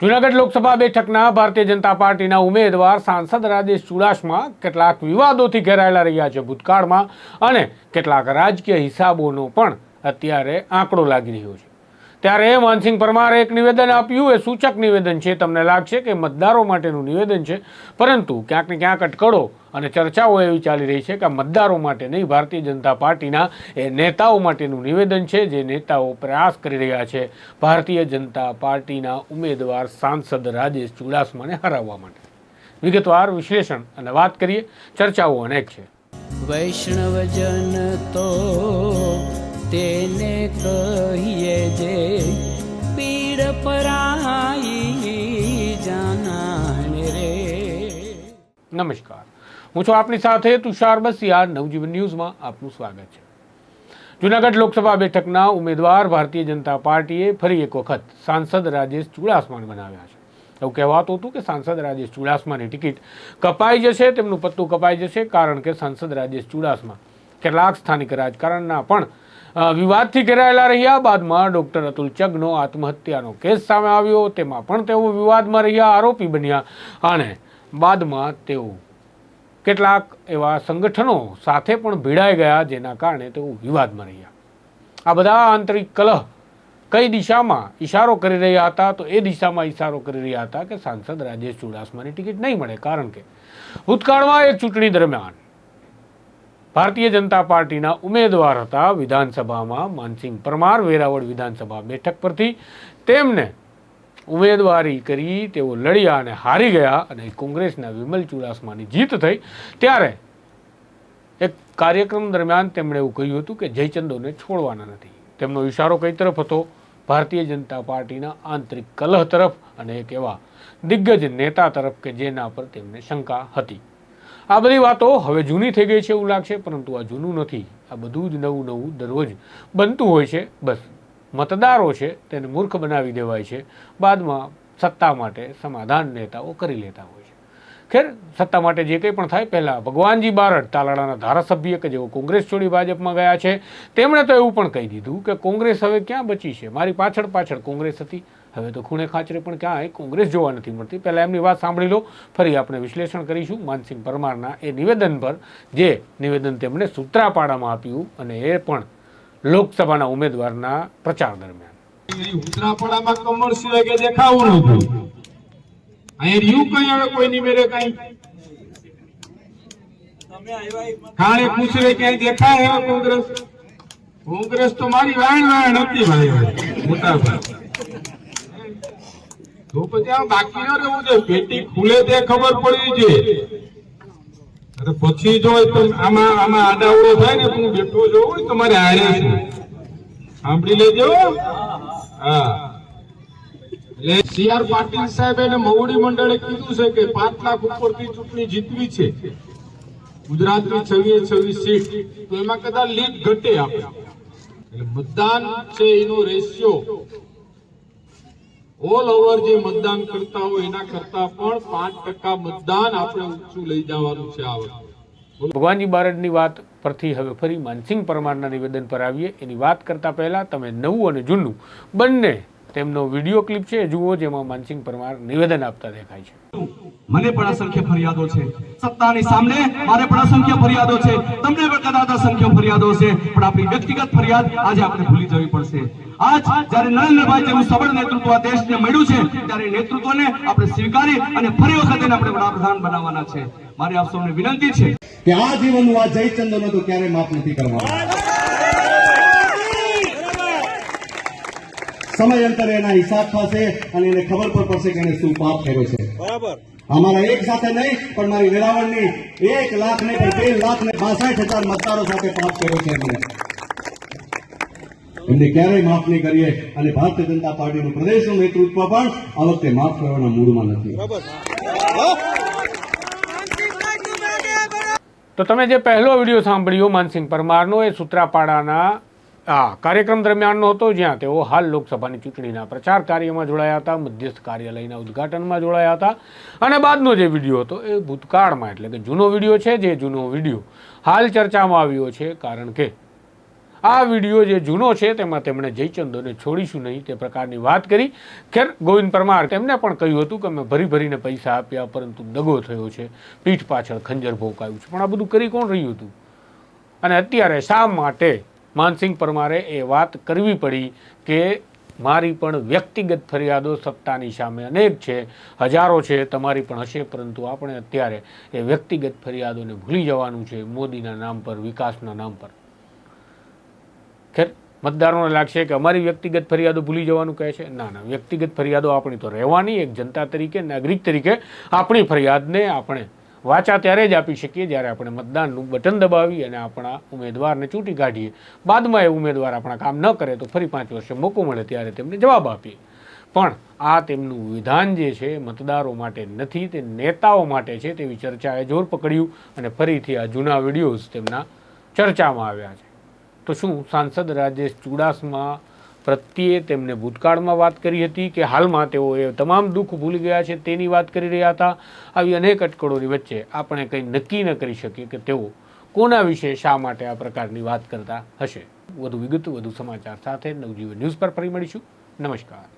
જૂનાગઢ લોકસભા બેઠકના ભારતીય જનતા પાર્ટીના ઉમેદવાર સાંસદ રાજેશ ચુડાસમા કેટલાક વિવાદોથી ઘેરાયેલા રહ્યા છે ભૂતકાળમાં અને કેટલાક રાજકીય હિસાબોનો પણ અત્યારે આંકડો લાગી રહ્યો છે. ત્યારે માનસિંહ પરમારે એક નિવેદન આપ્યું. એ સૂચક નિવેદન છે. તમને લાગશે કે મતદારો માટેનું નિવેદન છે. પરંતુ ક્યાંક ને ક્યાંક અટકળો અને ચર્ચાઓ એવી ચાલી રહી છે કે મતદારો માટે નહીં, ભારતીય જનતા પાર્ટીના એ નેતાઓ માટેનું નિવેદન છે. જે નેતાઓ પ્રયાસ કરી રહ્યા છે ભારતીય જનતા પાર્ટીના ઉમેદવાર સાંસદ રાજેશ ચુડાસમાને હરાવવા માટે. વિગતવાર વિશ્લેષણ અને વાત કરીએ ચર્ચાઓ અનેક છે વૈષ્ણવજન તો તેને કહીએ જે પીડ પરાઈ જાનાને રે. નમસ્કાર. હું છું આપની સાથે તુષાર બસિયા નવજીવન ન્યૂઝમાં આપનું સ્વાગત છે. જૂનાગઢ લોકસભા બેઠકના ઉમેદવાર ભારતીય જનતા પાર્ટીએ ફરી એક વખત સાંસદ રાજેશ ચુડાસમાને બનાવ્યા છે. એવું કહેવાતું હતું કે સાંસદ રાજેશ ચુડાસમાની ટિકિટ કપાઈ જશે, તેમનું પત્તું કપાઈ જશે, કારણ કે સાંસદ રાજેશ ચુડાસમા કેટલાક સ્થાનિક રાજકારણના પણ વિવાદથી ઘેરાયેલા રહ્યા બાદમાં ડૉક્ટર અતુલ ચગનો આત્મહત્યાનો કેસ સામે આવ્યો. તેમાં પણ તેઓ વિવાદમાં રહ્યા આરોપી બન્યા અને બાદમાં તેઓ કેટલાક એવા સંગઠનો સાથે પણ ભીડાઈ ગયા જેના કારણે તેઓ વિવાદમાં રહ્યા. આ બધા આંતરિક કલહ કઈ દિશામાં ઈશારો કરી રહ્યા હતા? તો એ દિશામાં ઈશારો કરી રહ્યા હતા કે સાંસદ રાજેશ ચુડાસમાની ટિકિટ નહીં મળે. કારણ કે ભૂતકાળમાં એ ચૂંટણી દરમિયાન ભારતીય જનતા પાર્ટીના ઉમેદવાર હતા વિધાનસભામાં. માનસિંહ પરમાર વેરાવળ વિધાનસભા બેઠક પરથી તેમને ઉમેદવારી કરી, તેઓ લડ્યા અને હારી ગયા અને કોંગ્રેસના વિમલ ચુડાસમાની જીત થઈ. ત્યારે એક કાર્યક્રમ દરમિયાન તેમણે એવું કહ્યું હતું કે જયચંદોને છોડવાના નથી. તેમનો ઇશારો કઈ તરફ હતો? ભારતીય જનતા પાર્ટીના આંતરિક કલહ તરફ અને એક એવા દિગ્ગજ નેતા તરફ કે જેના પર તેમને શંકા હતી. આ બધી વાતો હવે જૂની થઈ ગઈ છે એવું લાગશે, પરંતુ આ જૂનું નથી. આ બધું જ નવું નવું દરરોજ બનતું હોય છે. બસ, મતદારો છે તેને મૂર્ખ બનાવી દેવાય છે. બાદમાં સત્તા માટે સમાધાન નેતાઓ કરી લેતા હોય છે. ખેર, સત્તા માટે જે કંઈ પણ થાય, પહેલાં ભગવાનજી બારડ તાલાળાના ધારાસભ્ય કે જેઓ કોંગ્રેસ છોડી ભાજપમાં ગયા છે, તેમણે તો એવું પણ કહી દીધું કે કોંગ્રેસ હવે ક્યાં બચી છે? મારી પાછળ પાછળ કોંગ્રેસ હતી. હવે તો ખૂણે ખાંચરે પણ ક્યાંય કોંગ્રેસ જોવા નથી મળતી. પહેલાં એમની વાત સાંભળી લો. ફરી આપણે વિશ્લેષણ કરીશું. માનસિંહ પરમારના એ નિવેદન પર, જે નિવેદન તેમણે સૂત્રાપાડામાં આપ્યું અને એ પણ લોકસભાના ઉમેદવારના પ્રચાર દરમિયાન. ઉત્તરાપડામાં કમળ સિવાય કે કોંગ્રેસ? તો મારી વાણ વાણ હતી ભાઈ, મોટા ભાઈ. છે પેટી ખુલે તે ખબર પડવી છે. પછી જો આમાં આમાં આડાવડો થાય ને, હું બેઠો જોઉં તમારે હારે સાંભળી લેજો. હા. એટલે સી આર પાટીલ સાહેબ એને મવડી મંડળે કીધું છે કે પાંચ લાખ ઉપરથી ચૂંટણી જીતવી છે. ગુજરાતની છવ્વીસ છવ્વીસ સીટ. તો એમાં કદાચ લીડ ઘટે આપણે. એટલે મતદાન છે એનો રેશિયો ઓલ ઓવર જે મતદાન કરતા હોય એના કરતા પણ પાંચ ટકા મતદાન આપણે ઊંચું લઈ જવાનું છે આ વખતે. ભગવાનજી બારડની વાત પરથી હવે ફરી માનસિંહ પરમારના નિવેદન પર આવીએ. એની વાત કરતાં પહેલાં તમે નવું અને જૂનું બંને તેમનો વીડિયો ક્લિપ છે જુઓ જેમાં માનસિંહ પરમાર નિવેદન આપતા દેખાય છે. મને પણ અસંખ્ય ફરિયાદો છે. સત્તાની સામે મારે પણ અસંખ્ય ફરિયાદો છે. તમને પણ કદાચ અસંખ્ય ફરિયાદો છે પણ આપણી વ્યક્તિગત ફરિયાદ આજે આપણે ભૂલી જવી પડશે. આજ જ્યારે નરેન્દ્રભાઈ જેવું સબળ નેતૃત્વ આ દેશને મળ્યું છે ત્યારે નેતૃત્વને આપણે સ્વીકારી અને ફરી વખત આપણે વડાપ્રધાન બનાવવાના છે. મારી આપ સૌને વિનંતી છે કે આ જીવનનું આ જયચંદ્રનો તો ક્યારેય માફ નથી કરવાનો. સમયાંતરે એના હિસાબ થશે અને એને ખબર પણ પડશે કે એને શું પાપ કર્યો છે. અમારા એક સાથે નહીં પણ મારી વેરાવળની એક લાખ ને પણ બે લાખ ને બાસઠ હજાર મતદારો સાથે પાપ કર્યો છે એમને. એમને ક્યારેય માફ નહીં કરીએ અને ભારતીય જનતા પાર્ટીનું પ્રદેશનું નેતૃત્વ પણ આ વખતે માફ કરવાના મૂડમાં નથી. તો તમે જે પહેલો વીડિયો સાંભળ્યો માનસિંહ પરમારનો એ સૂત્રાપાડાના આ કાર્યક્રમ દરમિયાનનો હતો જ્યાં તેઓ હાલ લોકસભાની ચૂંટણીના પ્રચાર કાર્યમાં જોડાયા હતા, મધ્યસ્થ કાર્યાલયના ઉદ્ઘાટનમાં જોડાયા હતા. અને બાદનો જે વીડિયો હતો એ ભૂતકાળમાં, એટલે કે જૂનો વીડિયો છે જે જૂનો વીડિયો હાલ ચર્ચામાં આવ્યો છે કારણ કે આ વીડિયો જે જૂનો છે તેમાં તેમણે જયચંદોને છોડીશું નહીં તે પ્રકારની વાત કરી. ખેર ગોવિંદ પરમાર તેમને પણ કહ્યું હતું કે મેં ભરી ભરીને પૈસા આપ્યા, પરંતુ દગો થયો છે, પીઠ પાછળ ખંજર ભોકાયું છે. પણ આ બધું કરી કોણ રહ્યું હતું? અને અત્યારે શા માટે માનસિંહ પરમારે એ વાત કરવી પડી કે મારી પણ વ્યક્તિગત ફરિયાદો સત્તાની સામે અનેક છે. હજારો છે, તમારી પણ હશે, પરંતુ આપણે અત્યારે એ વ્યક્તિગત ફરિયાદોને ભૂલી જવાનું છે મોદીના નામ પર, વિકાસના નામ પર. ખેર, મતદારોને લાગશે કે અમારી વ્યક્તિગત ફરિયાદો ભૂલી જવાનું કહે છે? ના ના, વ્યક્તિગત ફરિયાદો આપણી તો રહેવાની, એક જનતા તરીકે, નાગરિક તરીકે આપણી ફરિયાદને આપણે વાચા ત્યારે જ આપી શકીએ જ્યારે આપણે મતદાનનું બટન દબાવી અને આપણા ઉમેદવારને ચૂંટી કાઢીએ. બાદમાં એ ઉમેદવાર આપણા કામ ન કરે તો ફરી પાંચ વર્ષે મોકો મળે ત્યારે તેમને જવાબ આપીએ. પણ આ તેમનું વિધાન જે છે, મતદારો માટે નથી, તે નેતાઓ માટે છે તેવી ચર્ચાએ જોર પકડ્યું અને ફરીથી આ જૂના વિડીયોઝ તેમના ચર્ચામાં આવ્યા છે. તો શું સાંસદ રાજેશ ચુડાસમા પ્રત્યે તેમને ભૂતકાળમાં વાત કરી હતી કે હાલમાં તેઓ એ તમામ દુઃખ ભૂલી ગયા છે તેની વાત કરી રહ્યા હતા. આવી અનેક અટકળોની વચ્ચે આપણે કંઈ નક્કી ન કરી શકીએ કે તેઓ કોના વિશે શા માટે આ પ્રકારની વાત કરતા હશે. વધુ વિગત, વધુ સમાચાર સાથે નવજીવન ન્યૂઝ પર ફરી મળીશું. નમસ્કાર.